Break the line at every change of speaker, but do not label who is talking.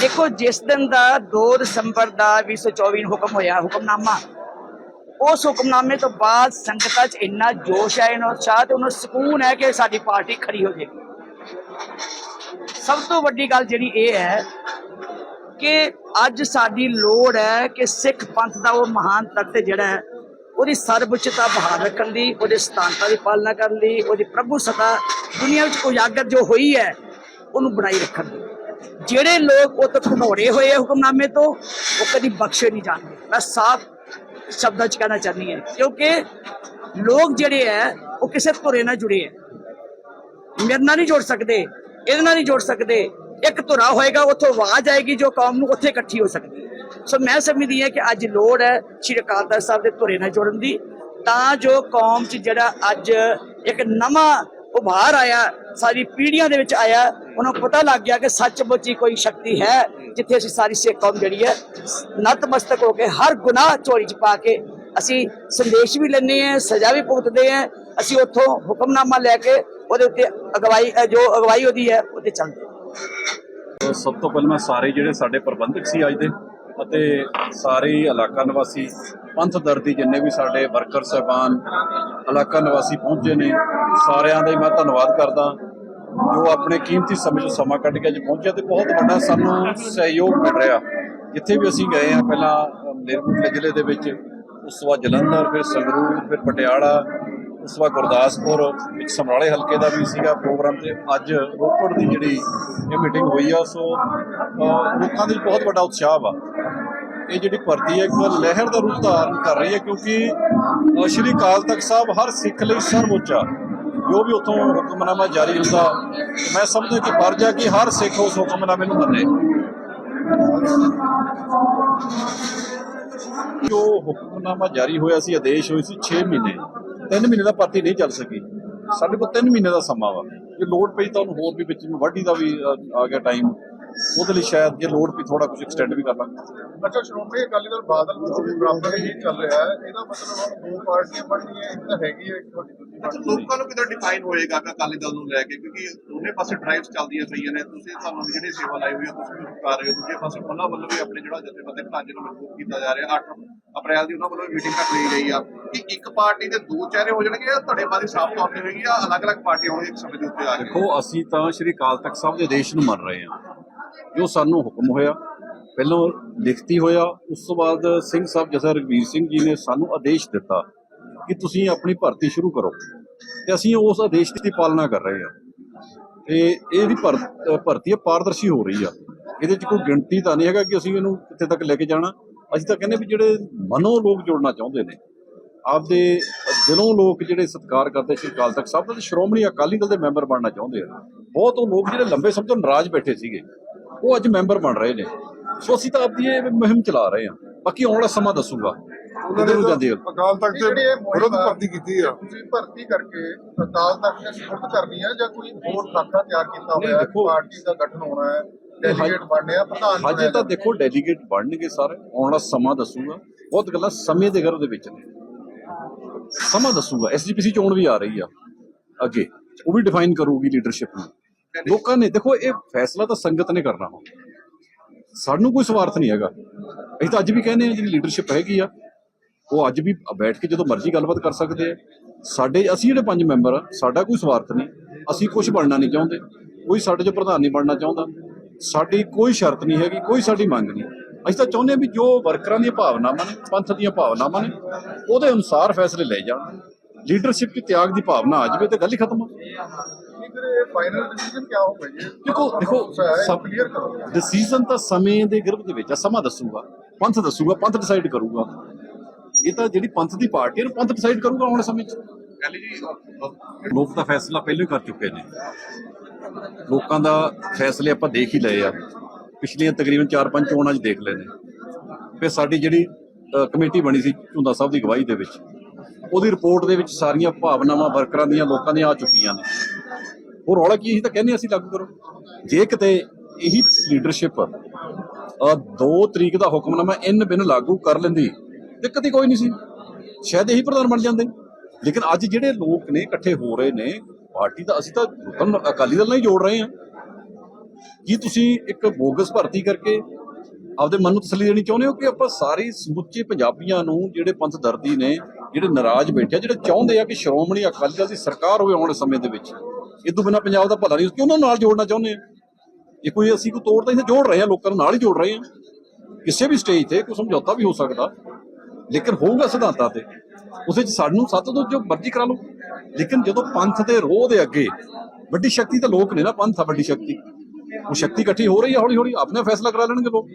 ਦੇਖੋ, ਜਿਸ ਦਿਨ ਦਾ 2 ਦਸੰਬਰ ਦਾ 2024 ਨੂੰ ਹੁਕਮ ਹੋਇਆ, ਹੁਕਮਨਾਮਾ, ਉਸ ਹੁਕਮਨਾਮੇ ਤੋਂ ਬਾਅਦ ਸੰਗਤਾਂ 'ਚ ਇੰਨਾ ਜੋਸ਼ ਹੈ ਇੰਨਾ ਉਤਸ਼ਾਹ ਤੇ ਉਹਨੂੰ ਸਕੂਨ ਹੈ ਕਿ ਸਾਡੀ ਪਾਰਟੀ ਖੜੀ ਹੋ ਜਾਏਗੀ ਸਭ ਤੋਂ ਵੱਡੀ ਗੱਲ ਜਿਹੜੀ ਇਹ ਹੈ ਕਿ ਅੱਜ ਸਾਡੀ ਲੋੜ ਹੈ ਕਿ ਸਿੱਖ ਪੰਥ ਦਾ ਉਹ ਮਹਾਨ ਤੱਤ ਜਿਹੜਾ ਹੈ, ਉਹਦੀ ਸਰਵਉੱਚਤਾ ਬਹਾਲ ਰੱਖਣ ਦੀ, ਉਹਦੇ ਸਿਧਾਂਤਾਂ ਦੀ ਪਾਲਣਾ ਕਰਨ ਲਈ ਉਹਦੀ ਪ੍ਰਭੂ ਸਤਾ ਦੁਨੀਆ ਵਿੱਚ ਉਜਾਗਰ ਜੋ ਹੋਈ ਹੈ, ਉਹਨੂੰ ਬਣਾਈ ਰੱਖਣ ਦੀ। ਜਿਹੜੇ ਲੋਕ ਉਹ ਤੋਂ ਘਮੋੜੇ ਹੋਏ ਹੁਕਮਨਾਮੇ ਤੋਂ, ਉਹ ਕਦੀ ਬਖਸ਼ੇ ਨਹੀਂ ਜਾਣਗੇ। ਮੈਂ ਸਾਫ਼ ਸ਼ਬਦਾਂ ਚ ਕਹਿਣਾ ਚਾਹੁੰਦੀ ਹਾਂ, ਕਿਉਂਕਿ ਲੋਕ ਜਿਹੜੇ ਹੈ ਉਹ ਕਿਸੇ ਧੁਰੇ ਨਾਲ ਜੁੜੇ ਹੈ ਮੇਰੇ ਨਾਲ ਨਹੀਂ ਜੋੜ ਸਕਦੇ, ਇਹਦੇ ਨਾਲ ਨਹੀਂ ਜੋੜ ਸਕਦੇ। ਇੱਕ ਧੁਰਾ ਹੋਏਗਾ, ਉੱਥੋਂ ਆਵਾਜ਼ ਆਏਗੀ, ਜੋ ਕੌਮ ਨੂੰ ਉੱਥੇ ਇਕੱਠੀ ਹੋ ਸਕਦੀ ਹੈ। ਸੋ ਮੈਂ ਸਮਝਦੀ ਹਾਂ ਕਿ ਅੱਜ ਲੋੜ ਹੈ ਸ਼੍ਰੀ ਅਕਾਲ ਤਖਤ ਸਾਹਿਬ ਦੇ ਧੁਰੇ ਨਾਲ ਜੋੜਨ ਦੀ, ਤਾਂ ਜੋ ਕੌਮ 'ਚ ਜਿਹੜਾ ਅੱਜ ਇੱਕ ਨਵਾਂ ਉਭਾਰ ਆਇਆ, ਸਾਰੀ ਪੀੜ੍ਹੀਆਂ ਦੇ ਵਿੱਚ ਆਇਆ, ਉਹਨਾਂ ਨੂੰ ਪਤਾ ਲੱਗ ਗਿਆ ਕਿ ਸੱਚਮੁੱਚ ਹੀ ਕੋਈ ਸ਼ਕਤੀ ਹੈ, ਜਿੱਥੇ ਅਸੀਂ ਸਾਰੀ ਸਿੱਖ ਕੌਮ ਜਿਹੜੀ ਹੈ ਨਤਮਸਤਕ ਹੋ ਕੇ ਹਰ ਗੁਨਾਹ ਝੋਲੀ 'ਚ ਪਾ ਕੇ ਅਸੀਂ ਸੰਦੇਸ਼ ਵੀ ਲੈਂਦੇ ਹਾਂ, ਸਜ਼ਾ ਵੀ ਭੁਗਤਦੇ ਹਾਂ, ਅਸੀਂ ਉੱਥੋਂ ਹੁਕਮਨਾਮਾ ਲੈ ਕੇ ਉਹਦੇ ਉੱਤੇ ਅਗਵਾਈ ਜੋ ਅਗਵਾਈ ਉਹਦੀ ਹੈ ਉਹਤੇ ਚੱਲਦੇ
ਸਭ ਤੋਂ ਪਹਿਲਾਂ ਸਾਰੇ ਜਿਹੜੇ ਸਾਡੇ ਪ੍ਰਬੰਧਕ ਸੀ ਅੱਜ ਦੇ ਅਤੇ ਸਾਰੇ ਇਲਾਕਾ ਨਿਵਾਸੀ ਪੰਥ ਦਰਦੀ ਜਿੰਨੇ ਵੀ ਸਾਡੇ ਵਰਕਰ ਸਹਿਬਾਨ ਇਲਾਕਾ ਨਿਵਾਸੀ ਪਹੁੰਚੇ ਨੇ ਸਾਰਿਆਂ ਦਾ ਮੈਂ ਧੰਨਵਾਦ ਕਰਦਾ। ਜੋ ਆਪਣੇ ਕੀਮਤੀ ਸਮੇਂ ਤੋਂ ਸਮਾਂ ਕੱਢ ਕੇ ਅੱਜ ਪਹੁੰਚਿਆ ਤੇ ਬਹੁਤ ਵੱਡਾ ਸਾਨੂੰ ਸਹਿਯੋਗ ਮਿਲ ਰਿਹਾ। ਜਿੱਥੇ ਵੀ ਅਸੀਂ ਗਏ ਆ ਪਹਿਲਾਂ ਅ, ਮਲੇਰਕੋਟਲਾ ਜ਼ਿਲ੍ਹੇ ਦੇ ਵਿੱਚ ਉਸ ਤੋਂ ਬਾਅਦ ਜਲੰਧਰ ਫਿਰ ਸੰਗਰੂਰ ਫਿਰ ਪਟਿਆਲਾ ਉਸ ਤੋਂ ਬਾਅਦ ਗੁਰਦਾਸਪੁਰ ਵਿੱਚ ਸਮਰਾਲੇ ਹਲਕੇ ਦਾ ਵੀ ਸੀਗਾ ਪ੍ਰੋਗਰਾਮ ਤੇ ਅੱਜ ਰੋਪੜ ਦੀ ਜਿਹੜੀ ਇਹ ਮੀਟਿੰਗ ਹੋਈ ਆ ਸੋ ਲੋਕਾਂ ਦੇ ਬਹੁਤ ਵੱਡਾ ਉਤਸ਼ਾਹ ਵਾ। ਇਹ ਜਿਹੜੀ ਭਰਤੀ ਹੈ, ਇੱਕ ਲਹਿਰ ਦਾ ਰੂਪ ਧਾਰਨ ਕਰ ਰਹੀ ਹੈ, ਕਿਉਂਕਿ ਸ਼੍ਰੀ ਅਕਾਲ ਤਖਤ ਸਾਹਿਬ ਹਰ ਸਿੱਖ ਲਈ ਸਰਵਉੱਚ। ਆ ਜੋ ਵੀ ਉਥੋਂ ਹੁਕਮਨਾਮਾ ਜਾਰੀ ਹੁੰਦਾ, ਮੈਂ ਸਮਝਦਾ ਕਿ ਫਰਜ਼ ਆ ਕਿ ਹਰ ਸਿੱਖ ਉਸ ਹੁਕਮਨਾਮੇ ਨੂੰ ਮੰਨੇ। ਜੋ ਹੁਕਮਨਾਮਾ ਜਾਰੀ ਹੋਇਆ ਸੀ, ਆਦੇਸ਼ ਹੋਈ ਸੀ 6 ਮਹੀਨੇ। 3 ਮਹੀਨੇ ਦਾ ਭਰਤੀ ਨਹੀਂ ਚੱਲ ਸਕੀ। ਸਾਡੇ ਕੋਲ 3 ਮਹੀਨੇ ਦਾ ਸਮਾਂ ਵਾ। ਜੇ ਲੋਡ ਪਈ ਤਾਂ ਉਹਨੂੰ ਹੋਰ ਵੀ ਵਿੱਚ ਵਾਢੀ ਦਾ ਵੀ ਆ ਗਿਆ ਟਾਈਮ ਉਹਦੇ ਲਈ ਸ਼ਾਇਦ ਜੇ ਲੋਡ ਪਈ ਥੋੜਾ ਕੁਝ ਐਕਸਟੈਂਡ ਵੀ ਕਰ ਲਾਂਗੇ।
ਅੱਛਾ ਸ਼੍ਰੋਮਣੀ ਅਕਾਲੀ ਦਲ ਬਾਦਲ ਵੱਲੋਂ ਵੀ ਬਰਾਬਰ ਹੀ ਚੱਲ ਰਿਹਾ ਹੈ। ਇਹਦਾ ਮਤਲਬ ਹੁਣ ਦੋ ਪਾਰਟੀਆਂ ਬਣਨੀਆਂ ਇੱਕ ਤਾਂ ਹੈਗੀ ਹੈ ਇੱਕ ਤੁਹਾਡੀ ਦੂਜੀ
ਅੱਛਾ
ਪਾਰਟੀ
ਲੋਕਾਂ ਨੂੰ ਕਿਦਾਂ ਡਿਫਾਈਨ ਹੋਏਗਾ ਕਿ ਅਕਾਲੀ ਦਲ ਨੂੰ ਲੈ ਕੇ? ਕਿਉਂਕਿ ਦੋਨੇ ਪਾਸੇ ਡਰਾਈਵਸ ਚੱਲਦੀਆਂ ਪਈਆਂ ਨੇ। ਤੁਸੀਂ ਤੁਹਾਨੂੰ ਜਿਹੜੀ ਸੇਵਾ ਲਾਈ ਹੋਈ ਹੈ ਤੁਸੀਂ ਕਰ ਰਹੇ ਹੋ। ਦੂਜੇ ਪਾਸੇ ਉਹਨਾਂ ਵੱਲੋਂ ਵੀ ਆਪਣੇ ਜਿਹੜਾ ਜਥੇਬੰਦਕ ਢਾਂਚੇ ਨੂੰ ਮਜ਼ਬੂਤ ਕੀਤਾ ਜਾ ਰਿਹਾ। 8 ਅਪ੍ਰੈਲ ਦੀ ਉਹਨਾਂ ਵੱਲੋਂ ਵੀ ਮੀਟਿੰਗ ਤੱਕ ਲਈ ਗਈ ਆ। ਕਿ ਇੱਕ ਪਾਰਟੀ ਦੇ ਦੋ ਚਿਹਰੇ ਹੋ ਜਾਣਗੇ ਜਾਂ ਤੁਹਾਡੇ ਬਾਰੇ ਸਾਫ਼ ਤੌਰ ਤੇ ਹੋਏਗੀ ਜਾਂ ਅਲੱਗ-ਅਲੱਗ ਪਾਰਟੀਆਂ ਹੋਣਗੀਆਂ ਇੱਕ ਸਮੇਂ ਦੇ ਉੱਤੇ ਆ ਕੇ
ਦੇਖੋ ਅਸੀਂ ਤਾਂ ਸ਼੍ਰੀ ਅਕਾਲ ਤਖਤ ਸਾਹਿਬ ਦੇ ਆਦੇਸ਼ ਨੂੰ ਮੰਨ ਰਹੇ ਹਾਂ। ਜੋ ਸਾਨੂੰ ਹੁਕਮ ਹੋਇਆ ਪਹਿਲਾਂ ਲਿਖਤੀ ਹੋਇਆ, ਉਸ ਤੋਂ ਬਾਅਦ ਸਿੰਘ ਸਾਹਿਬ, ਜਥਾ ਰਗਵੀਰ ਸਿੰਘ ਜੀ ਨੇ ਸਾਨੂੰ ਆਦੇਸ਼ ਦਿੱਤਾ ਕਿ ਤੁਸੀਂ ਆਪਣੀ ਭਰਤੀ ਸ਼ੁਰੂ ਕਰੋ। ਤੇ ਅਸੀਂ ਉਸ ਆਦੇਸ਼ ਦੀ ਪਾਲਣਾ ਕਰ ਰਹੇ ਹਾਂ। ਤੇ ਇਹਦੀ ਭਰ- ਭਰਤੀ ਪਾਰਦਰਸ਼ੀ ਹੋ ਰਹੀ ਆ। ਇਹਦੇ 'ਚ ਕੋਈ ਗਿਣਤੀ ਤਾਂ ਨਹੀਂ ਹੈਗਾ ਕਿ ਅਸੀਂ ਇਹਨੂੰ ਕਿੱਥੇ ਤੱਕ ਲੈ ਕੇ ਜਾਣਾ। ਅਸੀਂ ਤਾਂ ਕਹਿੰਦੇ ਵੀ ਜਿਹੜੇ ਮਨੋਂ ਲੋਕ ਜੁੜਨਾ ਚਾਹੁੰਦੇ ਨੇ, ਆਪਦੇ ਦਿਲੋਂ ਲੋਕ ਜਿਹੜੇ ਸਤਿਕਾਰ ਕਰਦੇ, ਸ਼੍ਰੀ ਅਕਾਲ ਤਖਤ ਸਾਹਿਬ ਦਾ ਸ਼੍ਰੋਮਣੀ ਅਕਾਲੀ ਦਲ ਦੇ ਮੈਂਬਰ ਬਣਨਾ ਚਾਹੁੰਦੇ ਆ। ਬਹੁਤ ਉਹ ਲੋਕ ਜਿਹੜੇ ਲੰਬੇ ਸਮੇਂ ਤੋਂ ਨਾਰਾਜ਼ ਬੈਠੇ ਸੀਗੇ, ਉਹ ਅੱਜ ਮੈਂਬਰ ਬਣ ਰਹੇ ਨੇ। ਸੋ ਅਸੀਂ ਤਾਂ ਆਪਦੀ ਇਹ ਮੁਹਿੰਮ ਚਲਾ ਰਹੇ ਹਾਂ। ਬਾਕੀ ਆਉਣ ਵਾਲਾ ਸਮਾਂ ਦੱਸੂਗਾ।
ਉਹਨਾਂ
ਨੂੰ ਜਾਂਦੀ ਹੈ।
ਅਕਾਲ ਤਖਤ ਦੇ ਵਿਰੁੱਧ ਭਰਤੀ ਕੀਤੀ ਆ। ਤੁਸੀਂ ਭਰਤੀ ਕਰਕੇ ਅਕਾਲ ਤਖਤ ਦੇ ਸਪੁਰਦ ਕਰਨੀ ਹੈ ਜਾਂ ਕੋਈ ਹੋਰ ਖਾਤਾ ਤਿਆਰ ਕੀਤਾ ਹੋਇਆ ਹੈ? ਪਾਰਟੀ ਦਾ ਗਠਨ ਹੋਣਾ ਹੈ ਡੈਲੀਗੇਟ ਬਣਨੇ ਆ ਪ੍ਰਧਾਨ
ਹਜੇ ਤਾਂ। ਦੇਖੋ ਡੈਲੀਗੇਟ ਬਣਨਗੇ ਸਾਰੇ। ਆਉਣ ਵਾਲਾ ਸਮਾਂ ਦੱਸੂਗਾ। ਬਹੁਤ ਗੱਲਾਂ ਸਮੇਂ ਦੇ ਗਰਭ ਦੇ ਵਿੱਚ ਨੇ। ਸਮਾਂ ਦੱਸੂਗਾ। ਐਸਜੀਪੀਸੀ ਚੋਣ ਵੀ ਆ ਰਹੀ ਆ। ਅੱਗੇ। ਉਹ ਵੀ ਡਿਫਾਈਨ ਕਰੂਗੀ ਲੀਡਰਸ਼ਿਪ ਨੂੰ। ਲੋਕਾਂ ਨੇ ਦੇਖੋ ਇਹ ਫੈਸਲਾ ਤਾਂ ਸੰਗਤ ਨੇ ਕਰਨਾ ਹੁਣ ਸਾਨੂੰ ਕੋਈ ਸਵਾਰਥ ਨਹੀਂ ਹੈਗਾ। ਅਸੀਂ ਤਾਂ ਅੱਜ ਵੀ ਕਹਿੰਦੇ ਆ ਜਿਹੜੀ ਲੀਡਰਸ਼ਿਪ ਹੈਗੀ ਆ, ਉਹ ਅੱਜ ਵੀ ਬੈਠ ਕੇ ਜਦੋਂ ਮਰਜ਼ੀ ਗੱਲਬਾਤ ਕਰ ਸਕਦੇ ਆ। ਸਾਡੇ, ਅਸੀਂ ਜਿਹੜੇ ਪੰਜ ਮੈਂਬਰ ਆ, ਸਾਡਾ ਕੋਈ ਸਵਾਰਥ ਨਹੀਂ। ਅਸੀਂ ਕੁਝ ਬਣਨਾ ਨਹੀਂ ਚਾਹੁੰਦੇ। ਕੋਈ ਸਾਡੇ ਚ ਪ੍ਰਧਾਨ ਨਹੀਂ ਬਣਨਾ ਚਾਹੁੰਦਾ। ਸਾਡੀ ਕੋਈ ਸ਼ਰਤ ਨਹੀਂ ਹੈਗੀ, ਕੋਈ ਸਾਡੀ ਮੰਗ ਨਹੀਂ। ਅਸੀਂ ਤਾਂ ਚਾਹੁੰਦੇ ਹਾਂ ਵੀ ਜੋ ਵਰਕਰਾਂ ਦੀਆਂ ਭਾਵਨਾਵਾਂ ਨੇ, ਪੰਥ ਦੀਆਂ ਭਾਵਨਾਵਾਂ ਨੇ, ਉਹਦੇ ਅਨੁਸਾਰ ਫੈਸਲੇ ਲਏ ਜਾਣ। ਲੀਡਰਸ਼ਿਪ ਦੀ ਤਿਆਗ ਦੀ ਭਾਵਨਾ ਆ ਜਾਵੇ ਤੇ ਗੱਲ ਹੀ ਖਤਮ ਆ
ਫਿਰ ਇਹ ਫਾਈਨਲ ਡਿਸੀਜਨ ਕੀ ਹੋਊਗਾ ਜੀ?
ਦੇਖੋ ਦੇਖੋ
ਸਭ ਕਲੀਅਰ ਕਰੋ
ਡਿਸੀਜਨ ਤਾਂ ਸਮੇਂ ਦੇ ਗਿਰਫ ਦੇ ਵਿੱਚ ਆ ਸਮਾਂ ਦੱਸੂਗਾ। ਪੰਥ ਦੱਸੂਗਾ ਪੰਥ ਡਿਸਾਈਡ ਕਰੂਗਾ। ਇਹ ਤਾਂ ਜਿਹੜੀ ਪੰਥ ਦੀ ਪਾਰਟੀ ਹੈ ਉਹ ਪੰਥ ਡਿਸਾਈਡ ਕਰੂਗਾ ਵਾਲੇ ਸਮੇਂ 'ਚ।
ਜੀ
ਲੋਕ ਤਾਂ ਫੈਸਲਾ ਪਹਿਲਾਂ ਹੀ ਕਰ ਚੁੱਕੇ ਨੇ। ਲੋਕਾਂ ਦਾ ਫੈਸਲੇ ਆਪਾਂ ਦੇਖ ਹੀ ਲਏ ਆ। ਪਿਛਲੀਆਂ ਤਕਰੀਬਨ 4-5 ਚੋਣਾਂ 'ਚ ਦੇਖ ਲਏ ਨੇ। ਫਿਰ ਸਾਡੀ ਜਿਹੜੀ ਕਮੇਟੀ ਬਣੀ ਸੀ ਝੁੰਦਾ ਸਾਹਿਬ ਦੀ ਅਗਵਾਈ ਦੇ ਵਿੱਚ ਉਹਦੀ ਰਿਪੋਰਟ ਦੇ ਵਿੱਚ ਸਾਰੀਆਂ ਭਾਵਨਾਵਾਂ ਵਰਕਰਾਂ ਦੀਆਂ ਲੋਕਾਂ ਦੀਆਂ ਆ ਚੁੱਕੀਆਂ ਨੇ। ਉਹ ਰੌਲਾ ਕੀ ਅਸੀਂ ਤਾਂ ਕਹਿੰਦੇ ਅਸੀਂ ਲਾਗੂ ਕਰੋ। ਜੇ ਕਿਤੇ ਇਹੀ ਲੀਡਰਸ਼ਿਪ ਅ 2 ਤਰੀਕ ਦਾ ਹੁਕਮਨਾਮਾ ਇਨ ਬਿਨ ਲਾਗੂ ਕਰ ਲੈਂਦੀ, ਦਿੱਕਤ ਹੀ ਕੋਈ ਨਹੀਂ ਸੀ। ਸ਼ਾਇਦ ਇਹੀ ਪ੍ਰਧਾਨ ਬਣ ਜਾਂਦੇ। ਲੇਕਿਨ ਅੱਜ ਜਿਹੜੇ ਲੋਕ ਨੇ, ਇਕੱਠੇ ਹੋ ਰਹੇ ਨੇ, ਪਾਰਟੀ ਦਾ ਅਸੀਂ ਤਾਂ ਲੋਕਾਂ ਅਕਾਲੀ ਦਲ ਨਾਲ ਹੀ ਜੋੜ ਰਹੇ ਹਾਂ। ਕੀ ਤੁਸੀਂ ਇੱਕ ਬੋਗਸ ਭਰਤੀ ਕਰਕੇ ਆਪਦੇ ਮਨ ਨੂੰ ਤਸੱਲੀ ਦੇਣੀ ਚਾਹੁੰਦੇ ਹੋ ਕਿ ਆਪਾਂ ਸਾਰੇ ਸਮੁੱਚੇ ਪੰਜਾਬੀਆਂ ਨੂੰ ਜਿਹੜੇ ਪੰਥ ਦਰਦੀ ਨੇ, ਜਿਹੜੇ ਨਾਰਾਜ਼ ਬੈਠੇ ਜਿਹੜੇ ਚਾਹੁੰਦੇ ਆ ਕਿ ਸ਼੍ਰੋਮਣੀ ਅਕਾਲੀ ਦਲ ਦੀ ਸਰਕਾਰ ਹੋਵੇ ਆਉਣ ਵਾਲੇ ਸਮੇਂ ਦੇ ਵਿੱਚ? ਇਹ ਤੋਂ ਬਿਨਾਂ ਪੰਜਾਬ ਦਾ ਭਲਾ ਨਹੀਂ ਕਿਉਂ ਉਹਨਾਂ ਨੂੰ ਨਾਲ ਜੋੜਨਾ ਚਾਹੁੰਦੇ ਆ? ਇਹ ਕੋਈ ਅਸੀਂ ਕੋਈ ਤੋੜ ਤਾਂ ਇੱਥੇ ਜੋੜ ਰਹੇ ਆ, ਲੋਕਾਂ ਨੂੰ ਨਾਲ ਹੀ ਜੋੜ ਰਹੇ ਆ। ਕਿਸੇ ਵੀ ਸਟੇਜ ਤੇ ਕੋਈ ਸਮਝੌਤਾ ਵੀ ਹੋ ਸਕਦਾ। ਲੇਕਿਨ ਹੋਊਗਾ ਸਿਧਾਂਤਾਂ ਤੇ। ਉਸੇ ਚ ਸਾਨੂੰ ਸੱਤ ਤੋਂ ਜੋ ਮਰਜ਼ੀ ਕਰਾ ਲਓ। ਲੇਕਿਨ ਜਦੋਂ ਪੰਥ ਦੇ ਰੋਹ ਦੇ ਅੱਗੇ ਵੱਡੀ ਸ਼ਕਤੀ ਤਾਂ ਲੋਕ ਨੇ ਨਾ, ਪੰਥ ਆ ਵੱਡੀ ਸ਼ਕਤੀ। ਉਹ ਸ਼ਕਤੀ ਇਕੱਠੀ ਹੋ ਰਹੀ ਹੈ ਹੌਲੀ ਹੌਲੀ ਆਪਣਾ ਫੈਸਲਾ ਕਰਾ ਲੈਣਗੇ ਲੋਕ।